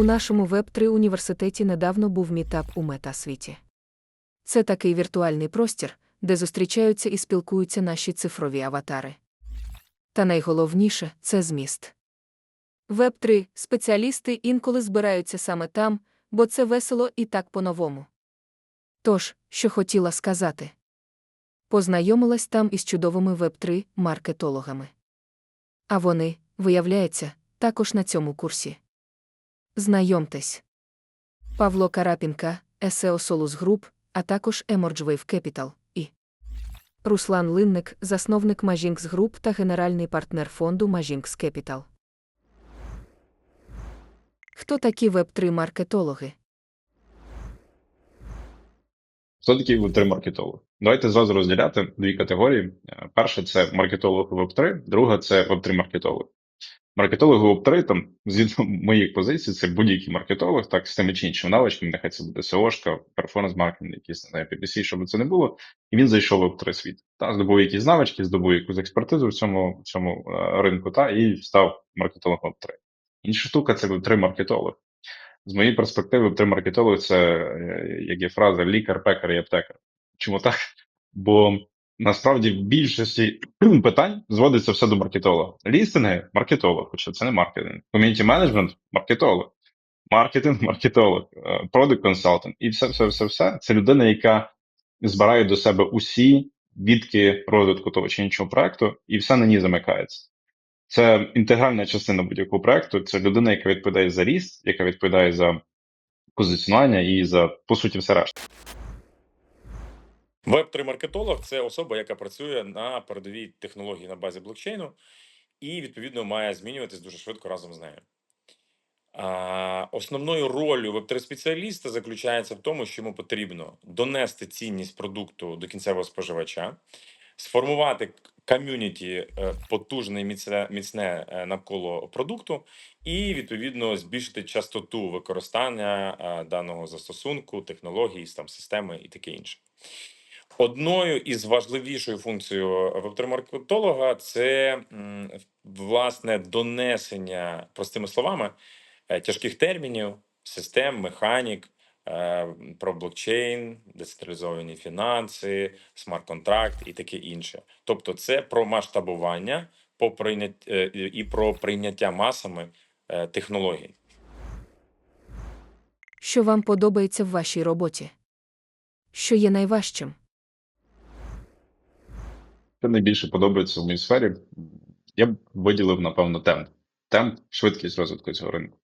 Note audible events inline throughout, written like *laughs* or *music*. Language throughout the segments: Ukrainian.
У нашому Web3 університеті недавно був мітап у метасвіті. Це такий віртуальний простір, де зустрічаються і спілкуються наші цифрові аватари. Та найголовніше це зміст. Web3 спеціалісти інколи збираються саме там, бо це весело і так по-новому. Тож, що хотіла сказати. Познайомилась там із чудовими Web3 маркетологами. А вони, виявляється, також на цьому курсі. Знайомтесь. Павло Карапінка, SEO Solus Group, а також Emerge Wave Capital і Руслан Линник, засновник Majinx Group та генеральний партнер фонду Majinx Capital. Хто такі Web3 маркетологи? Хто такий Web3 маркетолог? Давайте зразу розділяти дві категорії. Перше це маркетолог Web3, друга це Web3 маркетолог. Маркетолог Web3, там, згідно моїх позицій, це будь-який маркетолог, так, з тими чи іншими навичками, нехай це буде SEO-шка, перформанс-маркетинг, якийсь, не знаю, PPC, щоб це не було, і він зайшов в Web3 світ. Та, здобув якісь навички, здобув якусь експертизу в цьому, в цьому е, ринку, та, і став маркетологом Web3. Інша штука це Web3 маркетолог. З моєї перспективи, Web3 маркетолог це, е, як є фраза, лікар, пекар і аптекар. Чому так? Бо насправді в більшості *clears throat* питань зводиться все до маркетолога. Лістинги маркетолог, хоча це не маркетинг. Ком'юніті менеджмент маркетолог. Маркетинг, маркетолог, продукт консалтинг. І все, все, все, все. Це людина, яка збирає до себе усі відки розвитку того чи іншого проекту, і все на ній замикається. Це інтегральна частина будь-якого проекту. Це людина, яка відповідає за ріст, яка відповідає за позиціонування і за, по суті, все решта. Веб-3 маркетолог це особа, яка працює на передовій технології на базі блокчейну, і відповідно має змінюватись дуже швидко разом з нею. А, основною ролью веб-3 спеціаліста заключається в тому, що йому потрібно донести цінність продукту до кінцевого споживача, сформувати ком'юніті е, потужне міцне, міцне е, навколо продукту, і відповідно збільшити частоту використання е, даного застосунку, технологій, там системи і таке інше. Одною із важливішою функцією веб-маркетолога це власне донесення простими словами е, тяжких термінів, систем, механік е, про блокчейн, децентралізовані фінанси, смарт-контракт і таке інше. Тобто, це про масштабування по прийнят... е, і про прийняття масами е, технологій. Що вам подобається в вашій роботі? Що є найважчим? Що найбільше подобається в моїй сфері, я б виділив, напевно, темп. Темп, швидкість розвитку цього ринку.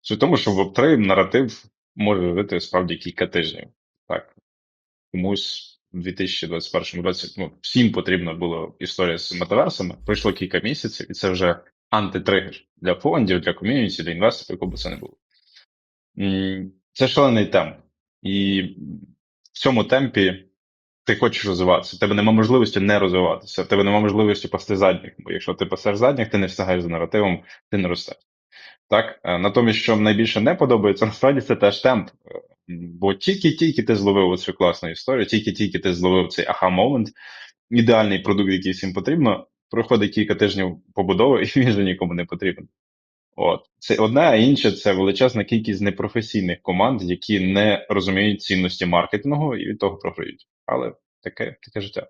Суть в тому, що в Web3 наратив може жити справді кілька тижнів. Так. Комусь у 2021 році ну, всім потрібна була історія з метаверсами. Пройшло кілька місяців, і це вже антитригер для фондів, для ком'юніті, для інвесторів, якого б це не було. Це шалений темп. І в цьому темпі ти хочеш розвиватися. В тебе немає можливості не розвиватися, в тебе немає можливості пасти задніх, бо якщо ти пасеш задніх, ти не встигаєш за наративом, ти не ростеш. Так, Е, натомість, що найбільше не подобається, *laughs* насправді це теж темп. Е, Бо тільки-тільки ти зловив оцю класну історію, тільки-тільки ти зловив цей аха-момент, ідеальний продукт, який всім потрібно, проходить кілька тижнів побудови, *laughs* і він вже нікому не потрібен. От це одне, а інше це величезна кількість непрофесійних команд, які не розуміють цінності маркетингу і від того програють. Але таке, таке життя.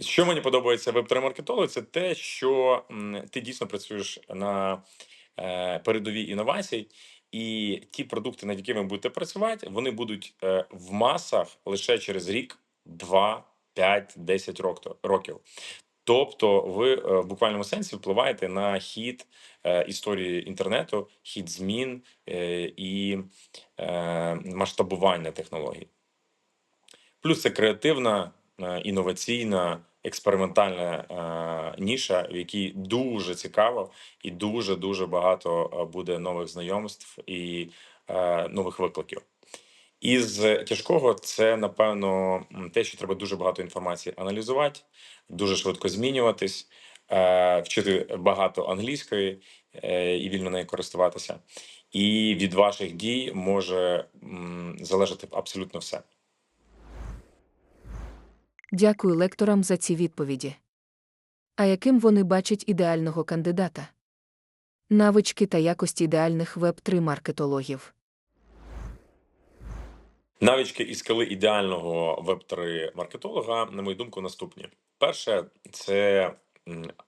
Що мені подобається веб маркетолог це те, що ти дійсно працюєш на е, передовій інновацій, і ті продукти, над якими ви будете працювати, вони будуть е, в масах лише через рік, два, п'ять, десять років. Тобто, ви е, в буквальному сенсі впливаєте на хід історії інтернету, хід змін і масштабування технологій. Плюс це креативна, е, інноваційна, експериментальна е, ніша, в якій дуже цікаво і дуже дуже багато е, буде нових знайомств і нових викликів. Із тяжкого це напевно те, що треба дуже багато інформації аналізувати, дуже швидко змінюватись, вчити багато англійської і вільно нею користуватися. І від ваших дій може залежати абсолютно все. Дякую лекторам за ці відповіді. А яким вони бачать ідеального кандидата? Навички та якості ідеальних веб-3 маркетологів. Навички і скили ідеального веб-3 маркетолога, на мою думку, наступні. Перше, це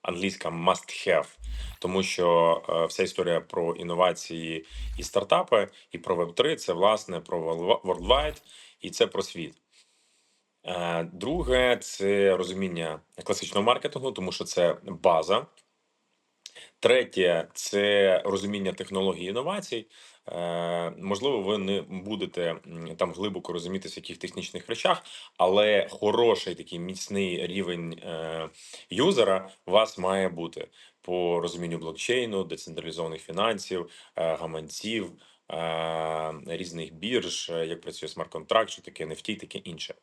англійська must have, тому що е, вся історія про інновації і стартапи, і про веб-3 це власне про worldwide, і це про світ. Е, Друге, це розуміння класичного маркетингу, тому що це база. Третє це розуміння технологій інновацій. Е, можливо, ви не будете там глибоко розумітися в яких технічних речах, але хороший такий міцний рівень е, юзера вас має бути по розумінню блокчейну, децентралізованих фінансів, гаманців, різних бірж, як працює смарт-контракт, що таке NFT, таке інше.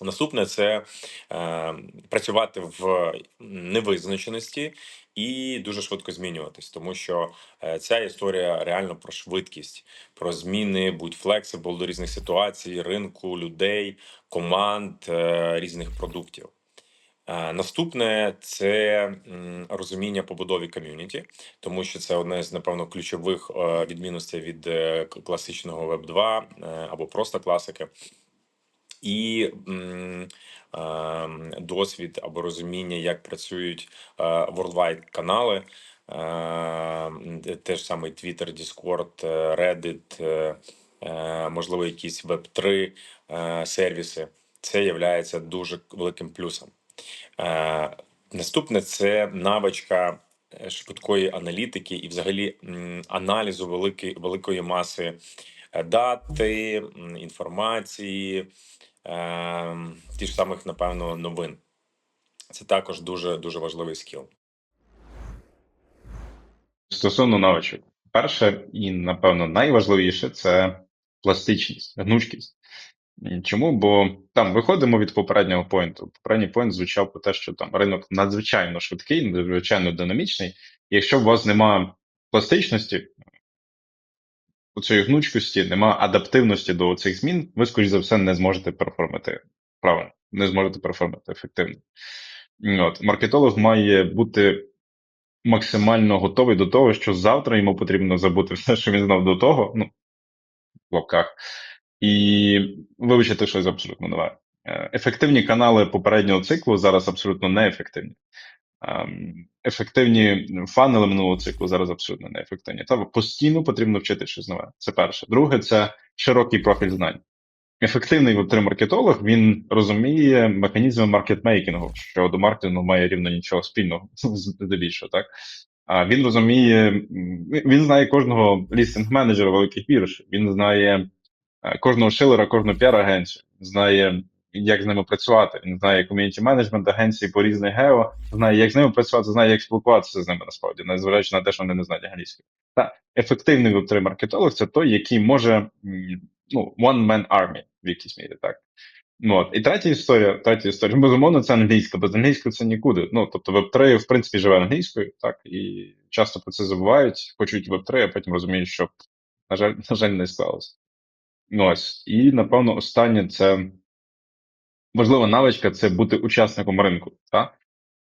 Наступне це е, працювати в невизначеності і дуже швидко змінюватись, тому що е, ця історія реально про швидкість, про зміни, будь флексибл до різних ситуацій, ринку, людей, команд, е, різних продуктів. Е, Наступне це розуміння побудові ком'юніті, тому що це одне з напевно ключових е, відмінностей від класичного Web 2 е, або просто класики і ем, досвід або розуміння, як працюють е, worldwide канали. Ем, Теж самий Twitter, Discord, е, Reddit, е, можливо, якісь Web3 е, сервіси. Це є дуже великим плюсом. Наступне це навичка швидкої аналітики і, взагалі, аналізу великої, великої маси дати, інформації, е, ті ж самих, напевно, новин. Це також дуже дуже важливий скіл. Стосовно навичок, перше і напевно найважливіше це пластичність, гнучкість. Чому? Бо там виходимо від попереднього поінту. Попередній поінт звучав про те, що там ринок надзвичайно швидкий, надзвичайно динамічний. Якщо у вас немає пластичності, цієї гнучкості, немає адаптивності до цих змін, ви, скоріш за все, не зможете перформити правильно, не зможете перформити ефективно. От, маркетолог має бути максимально готовий до того, що завтра йому потрібно забути все, що він знав до того, ну, в лапках, і вивчити щось абсолютно нове. Е, Ефективні канали попереднього циклу зараз абсолютно неефективні. Ем, Ефективні фанели минулого циклу зараз абсолютно неефективні. Та постійно потрібно вчити щось нове. Це перше. Друге, це широкий профіль знань. Ефективний веб маркетолог він розуміє механізми маркетмейкінгу, що до маркетингу має рівно нічого спільного здебільшого, так. А він розуміє, він знає кожного лістинг менеджера великих бірж, він знає е, кожного шилера, кожну піар-агенцію, знає, як з ними працювати. Він знає ком'юніті менеджмент агенції по різних гео, знає, як з ними працювати, знає, як спілкуватися з ними насправді, незважаючи на те, що вони не знають англійської. Та ефективний веб-3 маркетолог це той, який може ну, one man army в якійсь мірі, так. Ну, от. І третя історія, третя історія, безумовно, це англійська, без англійської це нікуди. Ну, тобто Web3, в принципі, живе англійською, так, і часто про це забувають, хочуть Web3, а потім розуміють, що, на жаль, *laughs* на жаль, не склалося. Ну, ось. І, напевно, останнє це важлива навичка це бути учасником ринку, так?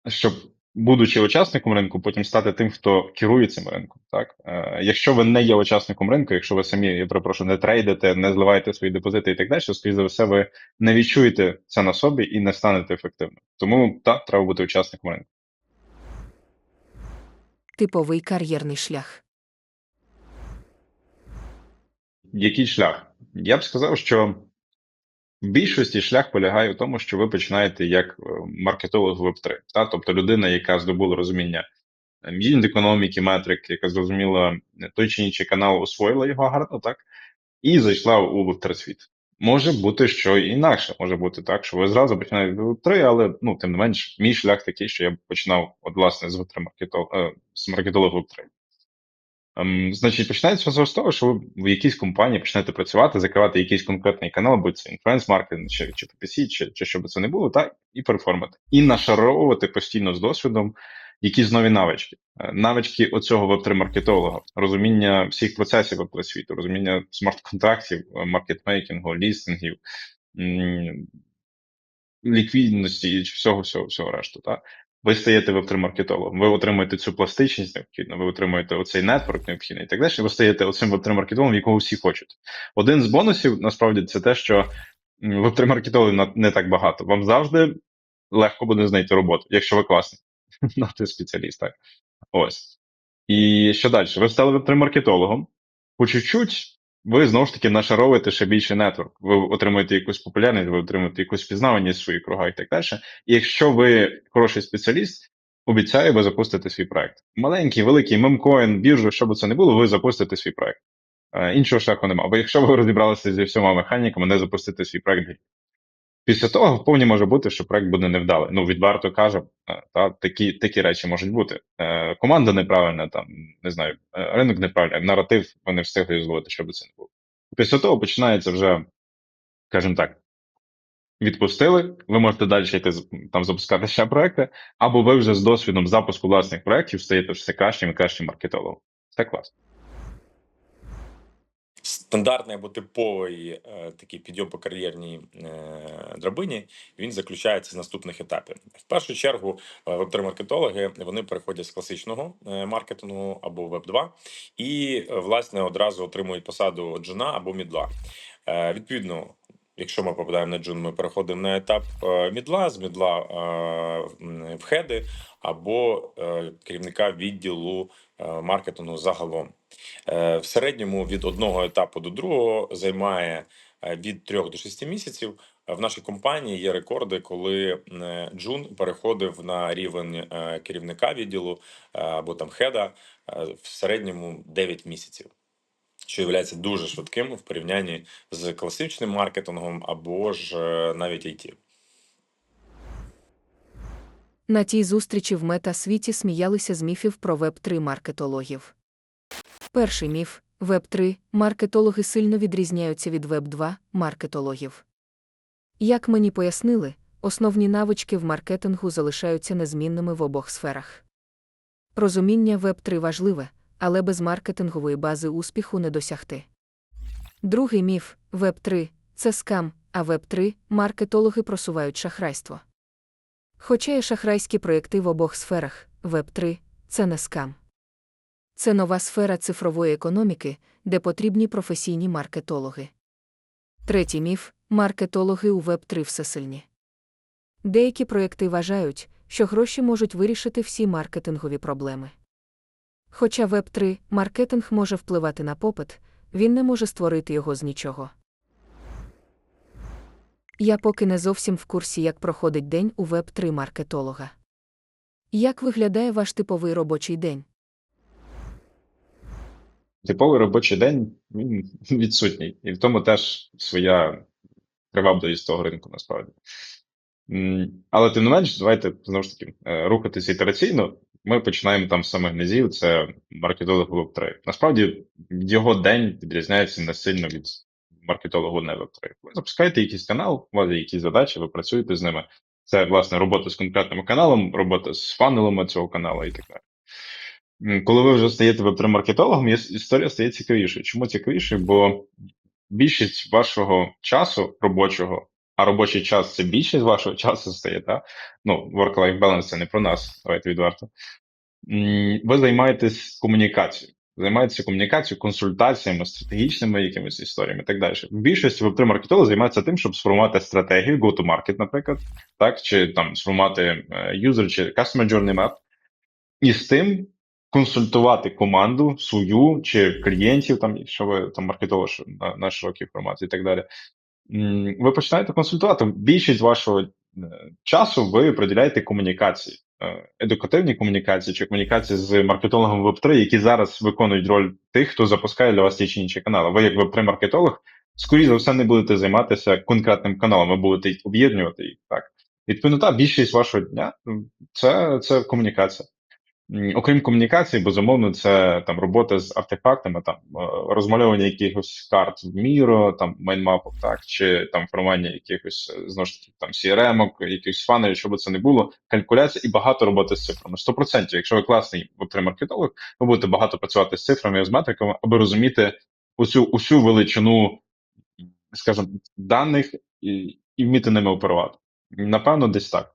Щоб, будучи учасником ринку, потім стати тим, хто керує цим ринком. Так? Е, якщо ви не є учасником ринку, якщо ви самі, я перепрошую, не трейдите, не зливаєте свої депозити і так далі, скоріше за все, ви не відчуєте це на собі і не станете ефективним. Тому так, треба бути учасником ринку. Типовий кар'єрний шлях. Який шлях? Я б сказав, що в більшості шлях полягає в тому, що ви починаєте як е, маркетолог Web3, та? тобто людина, яка здобула розуміння юніт економіки, метрик, яка зрозуміла е, той чи інший канал, освоїла його гарно, так, і зайшла у Web3 світ. Може бути, що інакше, може бути так, що ви зразу починаєте з Web3, але ну, тим не менш, мій шлях такий, що я починав от, власне з Web3 маркетолог, е, з маркетолога Web3. Ем, значить, починається все з того, що ви в якійсь компанії почнете працювати, закривати якийсь конкретний канал, будь це інфлюенс-маркетинг, чи, чи PPC, чи, чи що би це не було, так, і переформити. І нашаровувати постійно з досвідом якісь нові навички. Е, Навички оцього веб 3 маркетолога, розуміння всіх процесів веб світу, розуміння смарт-контрактів, е, маркетмейкінгу, лістингів, ліквідності і всього, всього, всього решту. Так? Ви стаєте веб маркетологом. Ви отримуєте цю пластичність необхідну, ви отримуєте оцей нетворк необхідний і так далі. Ви стаєте оцим веб маркетологом, якого всі хочуть. Один з бонусів насправді це те, що веб маркетологів не так багато. Вам завжди легко буде знайти роботу, якщо ви класний. *laughs* Ну, ти спеціаліст, так. Ось. І що далі? Ви стали веб маркетологом. По чуть-чуть ви знову ж таки нашаровуєте ще більший нетворк. Ви отримуєте якусь популярність, ви отримуєте якусь впізнаваність в своїх кругах і так далі. І якщо ви хороший спеціаліст, обіцяю, ви запустите свій проект. Маленький, великий, мемкоін, біржу, що би це не було, ви запустите свій проект. Е, іншого шляху немає. Бо якщо ви розібралися зі всіма механіками, не запустите свій проект. Після того вповні може бути, що проект буде невдалий. Ну, відверто кажемо, е, та такі такі речі можуть бути. Е, Команда неправильна, там не знаю, е, ринок неправильний, наратив вони встигли зловити, щоб це не було. Після того починається вже, скажімо так, відпустили. Ви можете далі йти там запускати ще проекти, або ви вже з досвідом запуску власних проєктів стаєте все кращим і кращим маркетологом. Це класно. Стандартний або типовий е, такий підйом по кар'єрній е, драбині він заключається з наступних етапів. В першу чергу е, веб-3-маркетологи вони переходять з класичного маркетингу або веб 2 і власне одразу отримують посаду джуна або мідла. Відповідно. Якщо ми попадаємо на джун, ми переходимо на етап е, мідла, з мідла е, в хеди або е, керівника відділу маркетингу загалом. В середньому від одного етапу до другого займає від 3 до 6 місяців. В нашій компанії є рекорди, коли Джун переходив на рівень керівника відділу або там хеда в середньому 9 місяців, що є дуже швидким в порівнянні з класичним маркетингом або ж е, навіть IT. На тій зустрічі в метасвіті сміялися з міфів про веб-3 маркетологів. Перший міф веб-3 маркетологи сильно відрізняються від веб-2 маркетологів. Як мені пояснили, основні навички в маркетингу залишаються незмінними в обох сферах. Розуміння веб-3 важливе, але без маркетингової бази успіху не досягти. Другий міф веб-3 це скам, а веб-3 маркетологи просувають шахрайство. Хоча є шахрайські проєкти в обох сферах, веб-3 це не скам. Це нова сфера цифрової економіки, де потрібні професійні маркетологи. Третій міф маркетологи у Web3 всесильні. Деякі проєкти вважають, що гроші можуть вирішити всі маркетингові проблеми. Хоча Web3 маркетинг може впливати на попит, він не може створити його з нічого. Я поки не зовсім в курсі, як проходить день у Web3 маркетолога. Як виглядає ваш типовий робочий день? Типовий робочий день він відсутній. І в тому теж своя привабливість того ринку насправді. Але тим не менш, давайте знову ж таки е, рухатися ітераційно. Ми починаємо там з самих низів, це маркетолог web 3 Насправді його день відрізняється не сильно від маркетологу не web 3 Ви запускаєте якийсь канал, у вас є якісь задачі, ви працюєте з ними. Це, власне, робота з конкретним каналом, робота з фанелами цього каналу і так далі. Коли ви вже стаєте веб-3-маркетологом, історія стає цікавішою. Чому цікавішою? Бо більшість вашого часу робочого, а робочий час це більшість вашого *laughs* часу стає, так? Ну, work-life balance це не про нас, давайте відверто. Ви займаєтесь комунікацією. Займаєтеся комунікацією, консультаціями, стратегічними якимись історіями і так далі. В більшості веб 3 маркетологи займаються тим, щоб сформувати стратегію, go-to-market, наприклад, так, чи там сформувати е, user чи customer journey map, і з тим консультувати команду свою чи клієнтів, там, якщо ви там маркетолог на, на широкий формат і так далі. Ви починаєте консультувати. Більшість вашого е, часу ви приділяєте комунікації, е, едукативній комунікації чи комунікації з маркетологом Web3, які зараз виконують роль тих, хто запускає для вас ті чи інші канали. Ви, як Web3 маркетолог, скоріше за все, не будете займатися конкретним каналом, ви будете об'єднувати їх. Так. Відповідно, та більшість вашого дня це, це комунікація. Окрім комунікації, безумовно, це там робота з артефактами, там е, розмальовування якихось карт в Міро, там майнмапок, так, чи там формування якихось е, знову ж таки там CRM-ок, якихось фанерів, щоб це не було, калькуляція і багато роботи з цифрами. 100%, якщо ви класний маркетолог, ви будете багато працювати з цифрами з метриками, аби розуміти усю усю величину, скажімо, даних і, і вміти ними оперувати. Напевно, десь так.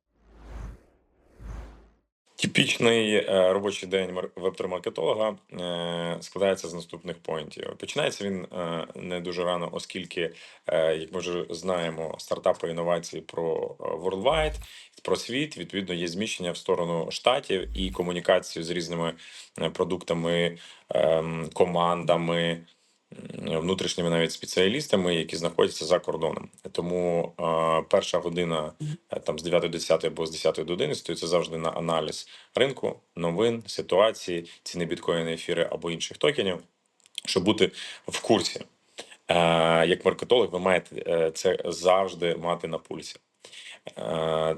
Типічний е, робочий день мар- веб-3-маркетолога е, складається з наступних поінтів. Починається він е, не дуже рано, оскільки, як ми вже знаємо, стартапи інновації про worldwide, про світ, відповідно, є зміщення в сторону штатів і комунікацію з різними продуктами, ем, командами, внутрішніми навіть спеціалістами, які знаходяться за кордоном. Тому е, перша година е, там з 9 до 10 або з 10 до 11 це завжди на аналіз ринку, новин, ситуації, ціни біткоїни, ефіри або інших токенів, щоб бути в курсі. Е, Як маркетолог, ви маєте е, це завжди мати на пульсі.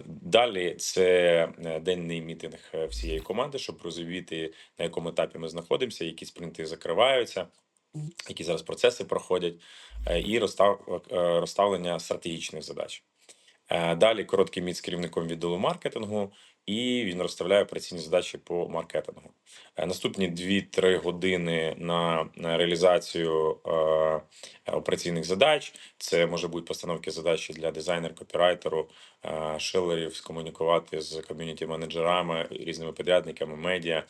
Далі це денний мітинг всієї команди, щоб розуміти, на якому етапі ми знаходимося, які спринти закриваються, які зараз процеси проходять, е, і е, розставлення стратегічних задач. Е, Далі короткий міт з керівником відділу маркетингу, і він розставляє операційні задачі по маркетингу. Наступні 2-3 години на, реалізацію операційних задач. Це може бути постановки задачі для дизайнера, копірайтеру, шилерів, скомунікувати з ком'юніті менеджерами, різними підрядниками, медіа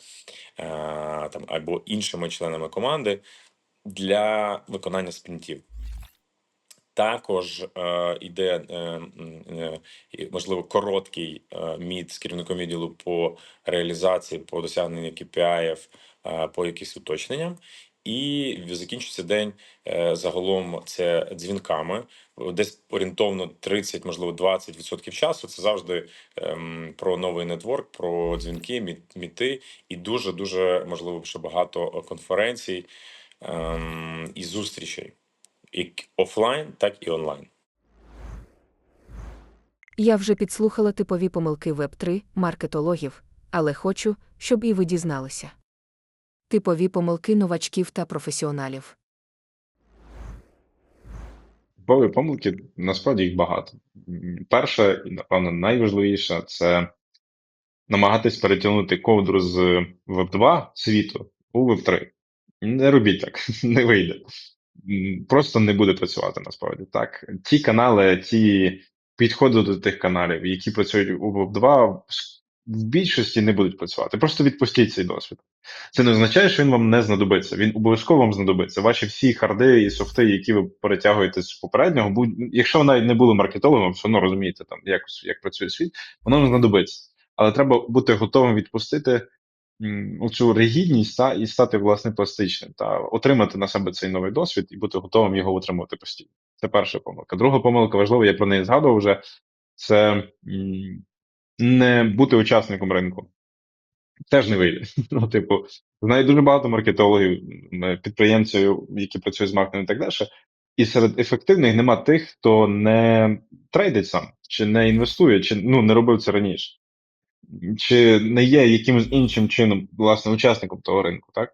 там або іншими членами команди для виконання спринтів. Також е, іде е, е, можливо короткий е, міт з керівником відділу по реалізації, по досягненню KPI, е, по якихось уточненням. І закінчується день е, загалом це дзвінками. Десь орієнтовно 30, можливо, 20% часу. Це завжди ем, про новий нетворк, про дзвінки, міти, і дуже дуже можливо ще багато конференцій ем, і зустрічей як офлайн, так і онлайн. Я вже підслухала типові помилки Web3 маркетологів, але хочу, щоб і ви дізналися. Типові помилки новачків та професіоналів. Типові помилки насправді їх багато. Перше, і напевно найважливіше, це намагатись перетягнути ковдру з Web2 світу у Web3. Не робіть так, *laughs* не вийде. Просто не буде працювати насправді. Так, ті канали, ті підходи до тих каналів, які працюють у Web2, в більшості не будуть працювати. Просто відпустіть цей досвід. Це не означає, що він вам не знадобиться. Він обов'язково вам знадобиться. Ваші всі харди і софти, які ви перетягуєте з попереднього, будь якщо ви навіть не були маркетологом, все одно розумієте там, як, як працює світ, воно вам знадобиться. Але треба бути готовим відпустити оцю ригідність та, і стати власне пластичним, та отримати на себе цей новий досвід і бути готовим його отримувати постійно. Це перша помилка. Друга помилка важлива, я про неї згадував вже. Це не бути учасником ринку. Теж не вийде. *laughs* Ну, типу, знаю дуже багато маркетологів, підприємців, які працюють з маркетингом і так далі. І серед ефективних нема тих, хто не трейдить сам, чи не інвестує, чи ну не робив це раніше, чи не є якимось іншим чином, власне, учасником того ринку, так?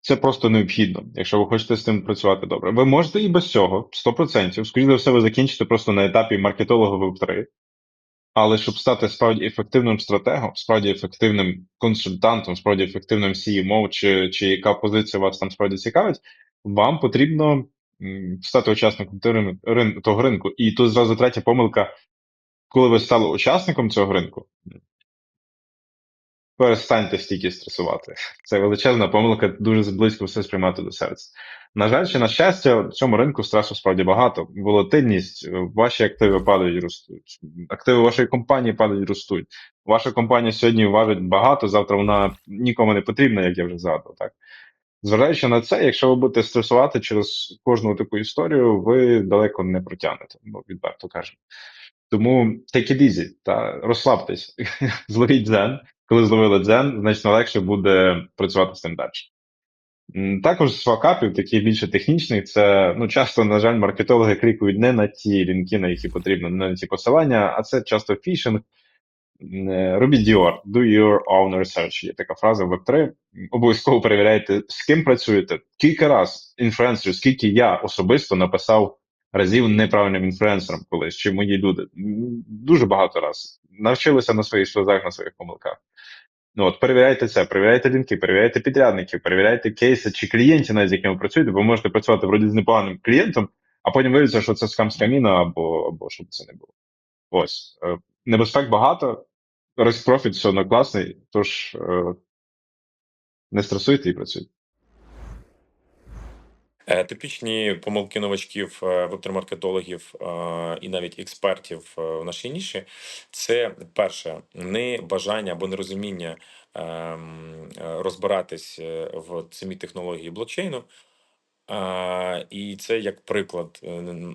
Це просто необхідно, якщо ви хочете з цим працювати добре. Ви можете і без цього, 100%. Скоріше за все, ви закінчите просто на етапі маркетолога Web3. Але щоб стати справді ефективним стратегом, справді ефективним консультантом, справді ефективним CMO, чи, чи яка позиція вас там справді цікавить, вам потрібно стати учасником того ринку. І тут зразу третя помилка, коли ви стали учасником цього ринку, перестаньте стільки стресувати. Це величезна помилка, дуже близько все сприймати до серця. На жаль, чи на щастя, в цьому ринку стресу справді багато. Волатильність, е, ваші активи падають ростуть. Активи вашої компанії падають ростуть. Ваша компанія сьогодні важить багато, завтра вона нікому не потрібна, як я вже згадував. Так? Зважаючи на це, якщо ви будете стресувати через кожну таку історію, ви далеко не протягнете, ну, відверто кажемо. Тому take it easy, та розслабтесь, *laughs* зловіть дзен. Коли зловили дзен, значно легше буде працювати з цим далі. Також з факапів, таких більше технічних, це ну часто, на жаль, маркетологи клікують не на ті лінки, на які потрібно, не на ті посилання, а це часто фішинг. Е, Робіть Dior, do your own research. Є така фраза в Web3. Обов'язково перевіряйте, з ким працюєте. Кілька раз інфлюенсерів, скільки я особисто написав разів неправильним інфлюенсером колись, чи мої люди. Дуже багато раз. Навчилися на своїх сльозах, на своїх помилках. Ну от перевіряйте це, перевіряйте лінки, перевіряйте підрядників, перевіряйте кейси чи клієнтів, навіть з якими ви працюєте, ви можете працювати вроді з непоганим клієнтом, а потім виявиться, що це скам з каміна або, або б це не було. Ось. Е, Небезпек багато. profit все одно класний, тож е, не стресуйте і працюйте. Е, Типічні помилки новачків, е, веб-маркетологів е, і навіть експертів в нашій ніші це перше не бажання або нерозуміння ем, розбиратись в самій технології блокчейну. І це як приклад,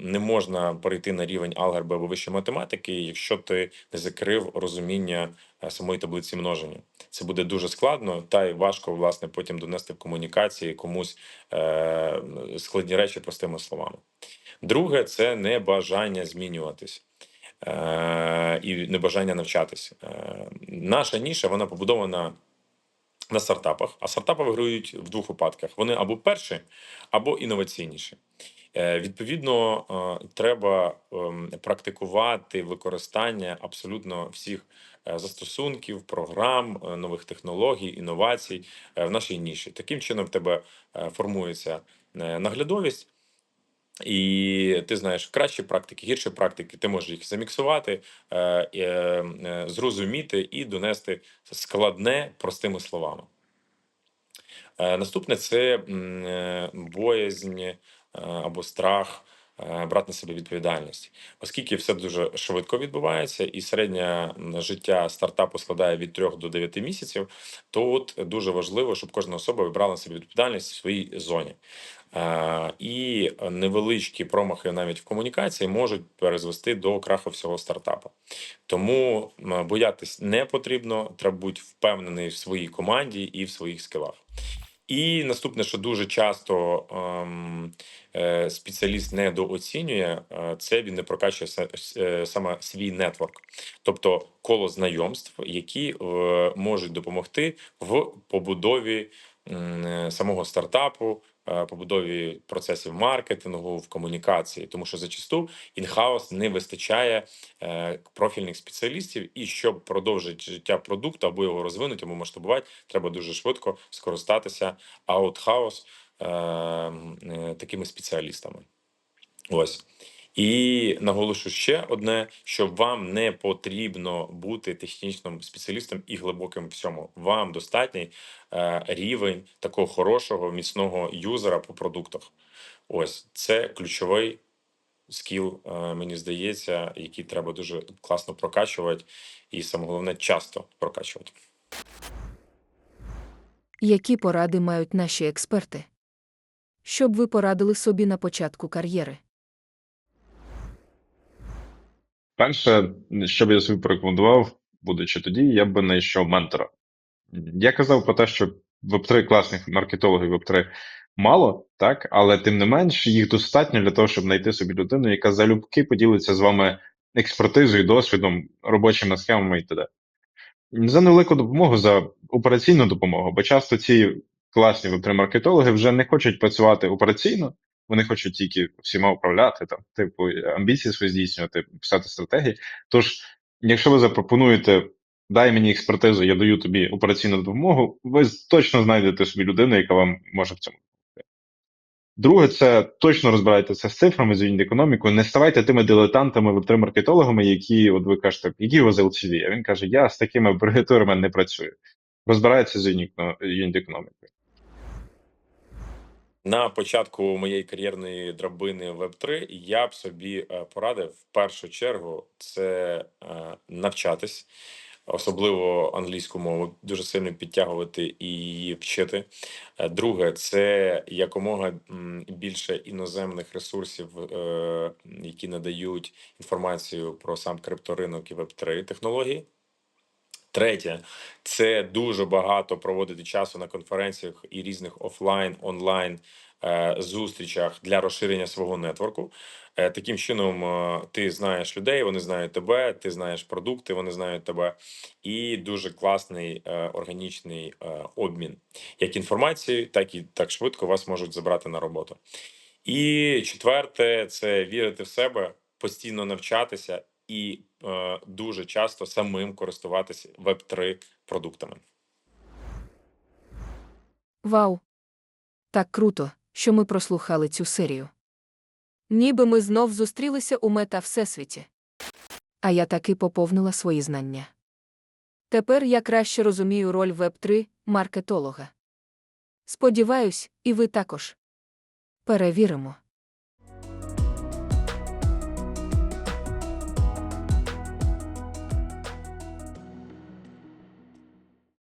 не можна перейти на рівень алгебри або вищої математики, якщо ти не закрив розуміння самої таблиці множення. Це буде дуже складно, та й важко власне потім донести в комунікації комусь е, складні речі простими словами. Друге, це небажання змінюватись. Е, і небажання навчатись. Е, наша ніша вона побудована на стартапах, а стартапи виграють в двох випадках: вони або перші, або інноваційніші. Е, Відповідно, е, треба ем, практикувати використання абсолютно всіх е, застосунків, програм, нових технологій, інновацій в нашій ніші. Таким чином, в тебе формується наглядовість. І ти знаєш кращі практики, гірші практики, ти можеш їх заміксувати, е, е, зрозуміти і донести складне простими словами. Е, Наступне це боязнь або страх е, брати на себе відповідальність, оскільки все дуже швидко відбувається, і середнє життя стартапу складає від 3 до 9 місяців. То от дуже важливо, щоб кожна особа вибрала на себе відповідальність в своїй зоні. Е, І невеличкі промахи навіть в комунікації можуть призвести до краху всього стартапу. Тому боятись не потрібно, треба бути впевнений в своїй команді і в своїх скілах. І наступне, що дуже часто ем, спеціаліст недооцінює, е, це він не прокачує е, саме свій нетворк, тобто коло знайомств, які е, можуть допомогти в побудові е, самого стартапу, е, побудові процесів маркетингу, в комунікації, тому що зачасту інхаус не вистачає е, профільних спеціалістів, і щоб продовжити життя продукту або його розвинути, або масштабувати, треба дуже швидко скористатися аутхаус е, е, такими спеціалістами. Ось. І наголошую ще одне, що вам не потрібно бути технічним спеціалістом і глибоким в цьому. Вам достатній е, рівень такого хорошого, міцного юзера по продуктах. Ось це ключовий скіл, е, мені здається, який треба дуже класно прокачувати, і саме головне часто прокачувати. Які поради мають наші експерти? Що б ви порадили собі на початку кар'єри? Перше, що б я собі порекомендував, будучи тоді, я б знайшов ментора. Я казав про те, що веб-3 класних маркетологів веб-3 мало, так, але тим не менш їх достатньо для того, щоб знайти собі людину, яка залюбки поділиться з вами експертизою, досвідом, робочими схемами і т.д. За невелику допомогу, за операційну допомогу, бо часто ці класні веб-3 маркетологи вже не хочуть працювати операційно, вони хочуть тільки всіма управляти, там, типу, амбіції свої здійснювати, писати стратегії. Тож, якщо ви запропонуєте дай мені експертизу, я даю тобі операційну допомогу, ви точно знайдете собі людину, яка вам може в цьому. Друге, це точно розбирайтеся з цифрами, з економікою. Не ставайте тими дилетантами веб маркетологами, які, от ви кажете, які у вас LTV? А він каже, я з такими абревіатурами не працюю. Розбирається з юніт економікою. На початку моєї кар'єрної драбини Web3 я б собі е, порадив в першу чергу це е, навчатись, особливо англійську мову, дуже сильно підтягувати і її вчити. Е, Друге, це якомога більше іноземних ресурсів, які надають інформацію про сам крипторинок і Web3 технології. Третє, це дуже багато проводити часу на конференціях і різних офлайн, онлайн е, зустрічах для розширення свого нетворку. Е, таким чином, е, ти знаєш людей, вони знають тебе, ти знаєш продукти, вони знають тебе, і дуже класний органічний обмін як інформацією, так і так швидко вас можуть забрати на роботу. І четверте, це вірити в себе, постійно навчатися і дуже часто самим користуватися веб 3 продуктами. Вау! Так круто, що ми прослухали цю серію. Ніби ми знов зустрілися у мета Всесвіті. А я таки поповнила свої знання. Тепер я краще розумію роль Web3 маркетолога. Сподіваюсь, і ви також. Перевіримо.